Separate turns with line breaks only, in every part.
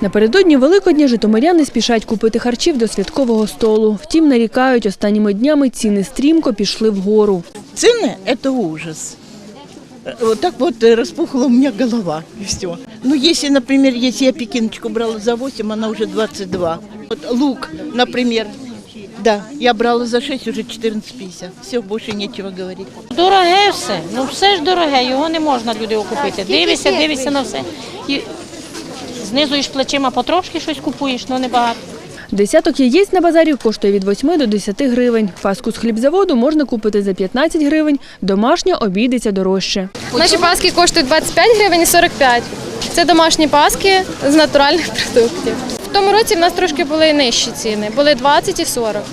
Напередодні Великодня житомиряни спішать купити харчів до святкового столу. Втім, нарікають, останніми днями ціни стрімко пішли вгору.
Цены – это ужас. Э, Вот так вот э, распухла у меня голова, и все. Ну, если, например, если я пекиночку брала за 8, она уже 22. Вот лук, например, да, я брала за 6, уже 14,50. Все, больше нечего говорить.
Дороге все. Ну все ж дороге, його не можна люди окупити. Дивишся, дивишся на все. І знизуєш плечима потрошки щось купуєш, але небагато.
Десяток яєць на базарі коштує від 8 до 10 гривень. Паску з хлібзаводу можна купити за 15 гривень, домашня обійдеться дорожче.
Наші паски коштують 25 гривень і 45. Це домашні паски з натуральних продуктів. В тому році в нас трошки були нижчі ціни, були 20 і 40.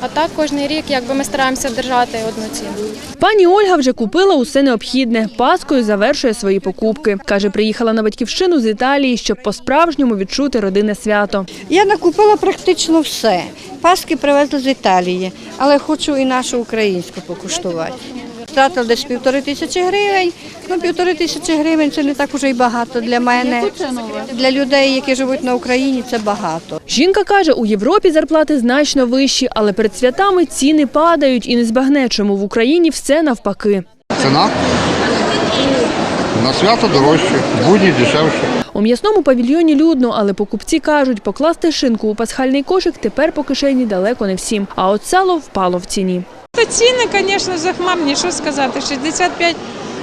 А так кожен рік якби ми стараємося держати одну ціну.
Пані Ольга вже купила усе необхідне. Паскою завершує свої покупки. Каже, приїхала на батьківщину з Італії, щоб по-справжньому відчути родинне свято.
Я накупила практично все. Паски привезли з Італії, але хочу і нашу українську покуштувати. Втратила десь півтори тисячі гривень. Ну, півтори тисячі гривень це не так уже й багато для мене. Для людей, які живуть на Україні, це багато.
Жінка каже, у Європі зарплати значно вищі, але перед святами ціни падають і не збагне, чому в Україні все навпаки.
Ціна на свято дорожче, в будні дешевше.
У м'ясному павільйоні людно, але покупці кажуть, покласти шинку у пасхальний кошик тепер по кишені далеко не всім. А от сало впало в ціні.
Та ціни, звісно, захмарні, що сказати, 65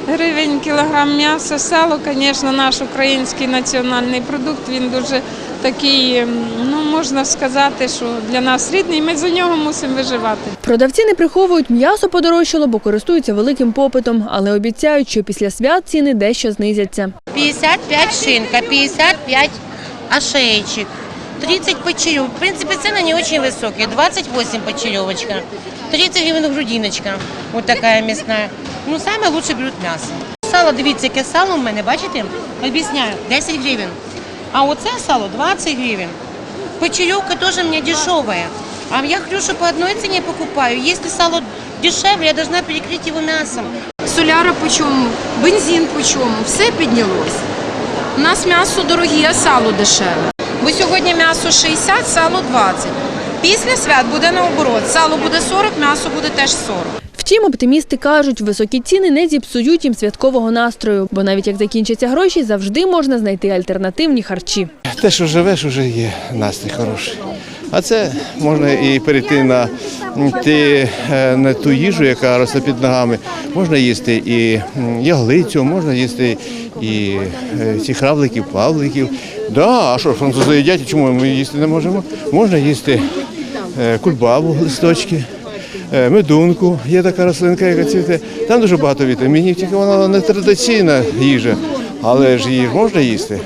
гривень кілограм м'яса, сало, звісно, наш український національний продукт, він дуже такий, ем, ну можна сказати, що для нас рідний, ми за нього мусимо виживати.
Продавці не приховують, м'ясо подорожчало, бо користуються великим попитом, але обіцяють, що після свят ціни дещо знизяться.
55 шинка, 55 ошеечек, 30 почерев. В принципе, цены не очень высокие. 28 почеревочка, 30 гривен грудиночка, вот такая мясная. Ну, самое лучше берут мясо. Сало, дивіться, яке сало у мене, бачите? Об'ясняю, 10 гривень. А оце сало 20 гривень. Почеревка тоже у меня дешевая. А я что по одной цене покупаю. Если сало дешевле, я должна перекрыть его мясом.
Соляра по чому, бензин по чому, все піднялось. У нас м'ясо дороге, а сало дешеве. Бо сьогодні м'ясо 60, сало 20. Після свят буде наоборот. Сало буде 40, м'ясо буде теж 40.
Втім, оптимісти кажуть, високі ціни не зіпсують їм святкового настрою, бо навіть як закінчаться гроші, завжди можна знайти альтернативні харчі.
Те, що живеш, вже є настрій хороший. А це можна і перейти на ті, е, на ту їжу, яка росте під ногами. Можна їсти і яглицю, можна їсти і е, ці хравликів, павликів. Да, а що французи їдять, чому ми їсти не можемо? Можна їсти е, кульбабу, листочки. Е, Медунку, є така рослинка, яка цвіте. Там дуже багато вітамінів, тільки вона не традиційна їжа, але ж її можна їсти.